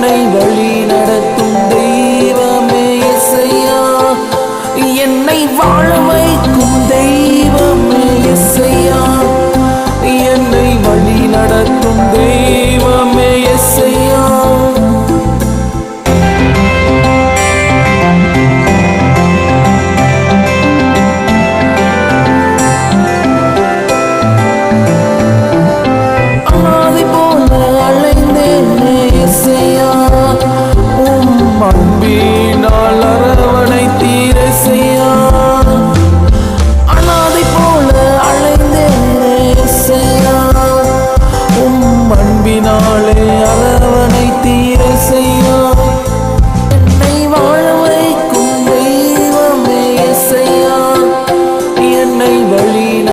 என்னை வழி நடத்தும் தெய்வமே இசையா. என்னை வாழ வைக்கும் தெய்வம்